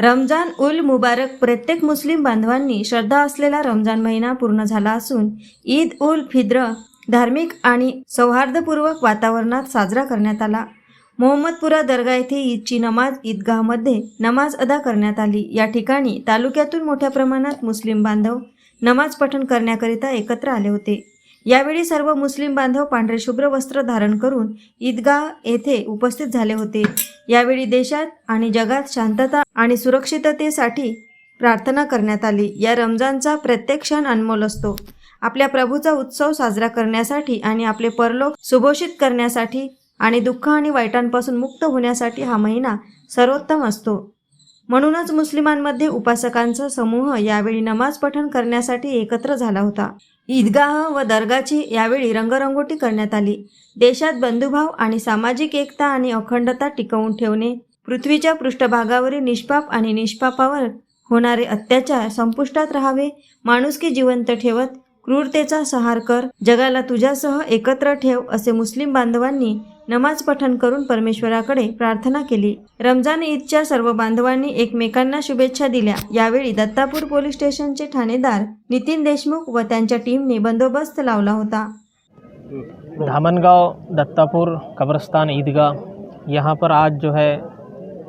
रमजान उल मुबारक प्रत्येक मुस्लिम बांधवांनी श्रद्धा असलेला रमजान महिना पूर्ण झाला असून ईद उल फिद्र धार्मिक आणि सौहार्दपूर्वक वातावरणात साजरा करण्यात आला. मोहम्मदपुरा दर्गा येथे ईदची नमाज ईदगाहमध्ये नमाज अदा करण्यात आली. या ठिकाणी तालुक्यातून मोठ्या प्रमाणात मुस्लिम बांधव नमाज पठण करण्याकरिता एकत्र आले होते. यावेळी सर्व मुस्लिम बांधव पांढरे शुभ्र वस्त्र धारण करून ईदगाह येथे उपस्थित झाले होते. यावेळी देशात आणि जगात शांतता आणि सुरक्षिततेसाठी प्रार्थना करण्यात आली. या रमजानचा प्रत्येक क्षण अनमोल असतो. आपल्या प्रभूचा उत्सव साजरा करण्यासाठी आणि आपले परलोक सुभोषित करण्यासाठी आणि दुःख आणि वाईटांपासून मुक्त होण्यासाठी हा महिना सर्वोत्तम असतो. म्हणूनच मुस्लिमांमध्ये उपासकांचा समूह यावेळी नमाज पठण करण्यासाठी एकत्र झाला होता. ईदगाह व दर्गाची यावेळी रंगरंगोटी करण्यात आली. देशात बंधुभाव आणि सामाजिक एकता आणि अखंडता टिकवून ठेवणे पृथ्वीच्या पृष्ठभागावरील निष्पाप आणि निष्पापावर होणारे अत्याचार संपुष्टात राहावे माणुसकी जिवंत ठेवत क्रूरतेचा संहार कर जगाला तुझ्यासह एकत्र ठेव असे मुस्लिम बांधवांनी नमाज़ पठण करून परमेश्वराकडे प्रार्थना केली. रमज़ान ईदच्या सर्व बांधवांनी एकमेकांना शुभेच्छा दिल्या. यावेळी दत्तापूर पोलीस स्टेशनचे ठाणेदार नितीन देशमुख व त्यांच्या टीमने बंदोबस्त लावला होता. धामनगांव, दत्तापुर, कब्रस्तान ईदगाह, यहाँ पर आज जो है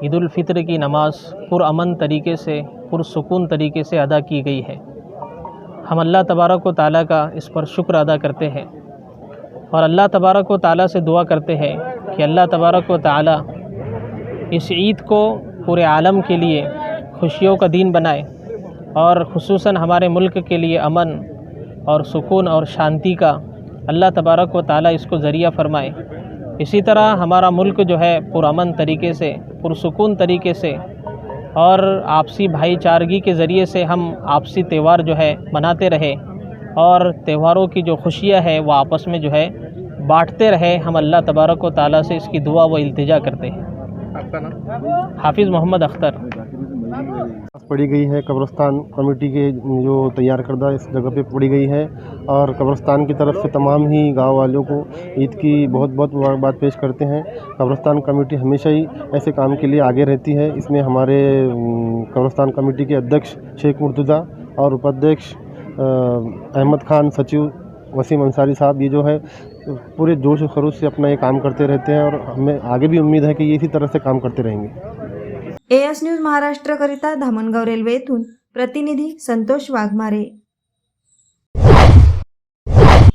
ईद उल फित्र की नमाज़ पुरअमन तरीके से, पुरसकून तरीके से अदा की गई है। हम अल्लाह तबारक व ताली का इस पर शुक्र अदा करते हैं। और अल्लाह तबारक व ताली से दुआ करते हैं कि अल्लाह तबारक व ताली इस ईद को पूरे आलम के लिए, खुशियों का दिन बनाए और खुसूसन हमारे मुल्क के लिए अमन और सुकून और शांति का अल्लाह तबारक व ताली इसको ज़रिया फ़रमाए। इसी तरह हमारा मुल्क जो है पुरअमन तरीके से, पुरसकून तरीके से और आपसी भाईचारगी के ज़रिए से हम आपसी त्यौहार जो है मनाते रहे। और त्योहारों की जो खुशियाँ है वो आपस में जो है बांटते रहे। हम अल्लाह तबारक व ताली से इसकी दुआ व इल्तिजा करते हैं। हाफिज़ मोहम्मद अख्तर। पड़ी गई है कब्रस्तान कमेटी के जो तैयार करदा इस जगह पे पड़ी गई है और कब्रस्तान की तरफ़ से तमाम ही गाँव वालों को ईद की बहुत बहुत मुबारकबाद पेश करते हैं। कब्रस्तान कमेटी हमेशा ही ऐसे काम के लिए आगे रहती है। इसमें हमारे कब्रस्तान कमेटी के अध्यक्ष शेख मुर्तज़ा और उपाध्यक्ष अहमद खान, सचिव वसीम अंसारी साहब, ये जो है, पूरे जोश और खरोश से अपना ये काम करते रहते हैं और हमें आगे भी उम्मीद है कि ये इसी तरह से काम करते रहेंगे। एएस न्यूज़ महाराष्ट्रकरिता धामणगाव रेल्वे येथून प्रतिनिधि संतोष वाघमारे।